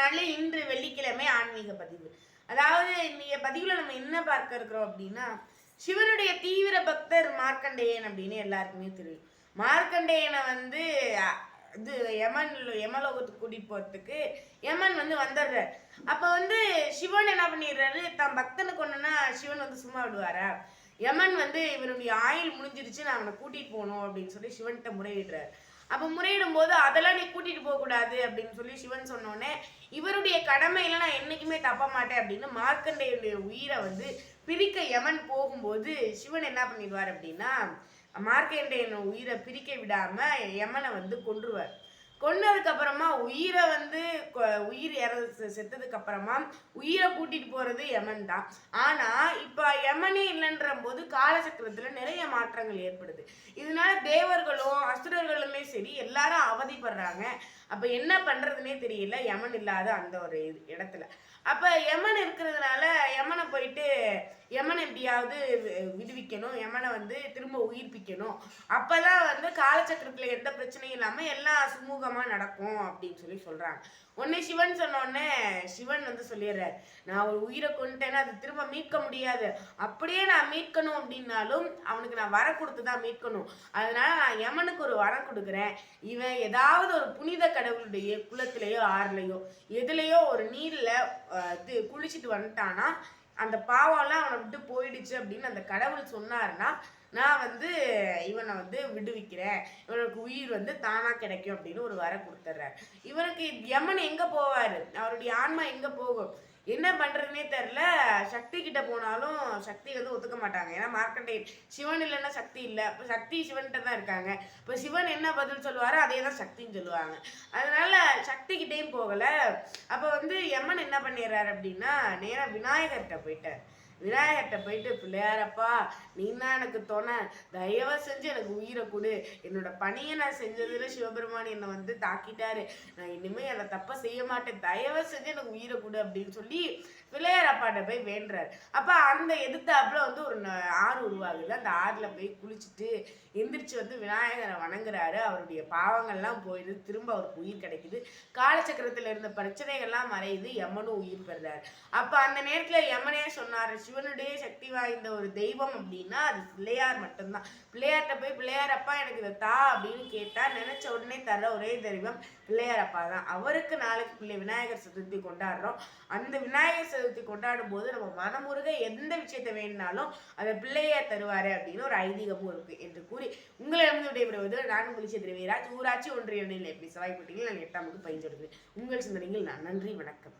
நாளில் இன்று வெள்ளிக்கிழமை ஆன்மீக பதிவு. அதாவது இன்றைய பதிவில் நம்ம என்ன பார்க்க இருக்கிறோம் அப்படின்னா சிவனுடைய தீவிர பக்தர் மார்க்கண்டேயன் அப்படின்னு எல்லாருக்குமே தெரியும். மார்க்கண்டேயனை வந்து இது யமன் யமலோகத்துக்கு கூட்டிட்டு போகிறதுக்கு யமன் வந்து வந்துடுறார். அப்போ வந்து சிவன் என்ன பண்ணிடுறாரு? தான் பக்தனுக்கு ஒண்ணுன்னா சிவன் வந்து சும்மா விடுவாரா? யமன் வந்து இவருடைய ஆயுள் முடிஞ்சிருச்சு நான் அவனை கூட்டிகிட்டு போகணும் அப்படின்னு சொல்லி சிவன்கிட்ட முறையிடுறாரு. அப்போ முறையிடும் போது அதெல்லாம் நீ கூட்டிட்டு போக கூடாது அப்படின்னு சொல்லி சிவன் சொன்னோடனே இவருடைய கடமையில நான் என்னைக்குமே தப்ப மாட்டேன் அப்படின்னு மார்க்கண்டையுடைய உயிரை வந்து பிரிக்க யமன் போகும்போது சிவன் என்ன பண்ணிடுவார் அப்படின்னா மார்க்கண்டேயன் உயிரை பிரிக்க விடாம யமனை வந்து கொன்றுவார். கொன்னதுக்கு அப்புறமா உயிரை வந்து கொ- உயிர் இற செத்ததுக்கு அப்புறமா உயிரை கூட்டிட்டு போறது யமன் தான். ஆனா இப்ப யமனே இல்லைன்ற போது காலச்சக்கரத்துல நிறைய மாற்றங்கள் ஏற்படுது. இதனால தேவர்களும் அசுரர்களுமே சரி எல்லாரும் அவதிப்படுறாங்க. அப்ப என்ன பண்றதுனே தெரியல. யமன் இல்லாத அந்த ஒரு இது- இடத்துல. அப்ப யமன் இருக்கிறதுனால யமனை போயிட்டு யமனை எப்படியாவது வி- விடுவிக்கணும். யமனை வந்து திரும்ப உயிர்ப்பிக்கணும். அப்பதான் வந்து காலச்சக்கரத்துல எந்த பிரச்சனையும் இல்லாம எல்லாம் சுமூகமா நடக்கும் அப்படின்னு சொல்லி சொல்றாங்க. உடனே சிவன் சொன்னோடனே சிவன் வந்து சொல்லிடுறாரு நான் ஒரு உயிரை கொண்டுட்டேன்னா அது திரும்ப மீட்க முடியாது. அப்படியே நான் மீட்கணும் அப்படின்னாலும் அவனுக்கு நான் வர கொடுத்து தான் மீட்கணும். அதனால நான் யமனுக்கு ஒரு வரம் கொடுக்குறேன். இவன் ஏதாவது ஒரு புனித கடவுளுடைய குளத்திலேயோ ஆறுலையோ எதுலேயோ ஒரு நீர்ல இது குளிச்சுட்டு வந்துட்டானா அந்த பாவம்லாம் அவனை விட்டு போயிடுச்சு அப்படின்னு அந்த கடவுள் சொன்னாருன்னா நான் வந்து இவனை வந்து விடுவிக்கிறேன். இவனுக்கு உயிர் வந்து தானா கிடைக்கும் அப்படின்னு ஒரு வரம் கொடுத்துட்றாரு இவனுக்கு யமன் எங்க போவாரு? அவருடைய ஆன்மா எங்க போகும்? என்ன பண்றதுனே தெரில. சக்தி கிட்ட போனாலும் சக்தி வந்து ஒத்துக்க மாட்டாங்க. ஏன்னா மார்க்கண்டேயன் சிவன் இல்லைன்னா சக்தி இல்லை. இப்போ சக்தி சிவன்கிட்ட தான் இருக்காங்க. இப்போ சிவன் என்ன பதில் சொல்லுவாரோ அதே தான் சக்தின்னு சொல்லுவாங்க. அதனால சக்தி கிட்டேயும் போகலை. அப்போ வந்து யமன் என்ன பண்ணிடுறாரு அப்படின்னா நேராக விநாயகர்கிட்ட போயிட்டார். விநாயகர்கிட்ட போயிட்டு பிள்ளையாரப்பா நீ தான் எனக்கு துணை. தயவு செஞ்சு எனக்கு உயிரை கொடு. என்னோட பணியை நான் செஞ்சதுல சிவபெருமான் என்னை வந்து தாக்கிட்டாரு. நான் இனிமே அதை தப்ப செய்ய மாட்டேன். தயவு செஞ்சு எனக்கு உயிரை கொடு அப்படின்னு சொல்லி பிள்ளையார் அப்பாட்ட போய் வேண்டுறாரு. அப்ப அந்த எதிர்த்தாப்புல வந்து ஒரு ஆறு உருவாகுது. அந்த ஆறில் போய் குளிச்சுட்டு எந்திரிச்சு வந்து விநாயகரை வணங்குறாரு. அவருடைய பாவங்கள்லாம் போயிடுது. திரும்ப அவருக்கு உயிர் கிடைக்குது. காலச்சக்கரத்தில் இருந்த பிரச்சனைகள்லாம் மறையுது. யமனும் உயிர் பெறுறாரு. அப்போ அந்த நேரத்தில் யமனே சொன்னார் சிவனுடைய சக்தி வாய்ந்த ஒரு தெய்வம் அப்படின்னா அது பிள்ளையார் மட்டும்தான். பிள்ளையார்கிட்ட போய் பிள்ளையார் அப்பா எனக்கு இதை தா அப்படின்னு கேட்டால் நினச்ச உடனே தர ஒரே தெய்வம் பிள்ளையார் அப்பா தான். அவருக்கு நாளைக்கு பிள்ளை விநாயகர் சதுர்த்தி கொண்டாடுறோம். அந்த விநாயகர் சதுர்த்தி கொண்டாடும் போது நம்ம மனமுருக எந்த விஷயத்தை வேணும்னாலும் அதை பிள்ளையை தருவார் அப்படின்னு ஒரு ஐதீகமும் இருக்கு என்று கூறி உங்களிடம் விடைபெறுவது நான் உங்கள் திருவிராஜ் ஊராட்சி ஒன்றிய எப்படி சவாய்ப்பட்டீங்க நான் எட்டாம் வகுப்பு பயின்று உங்கள் சிந்தனைகள் நான் நன்றி வணக்கம்.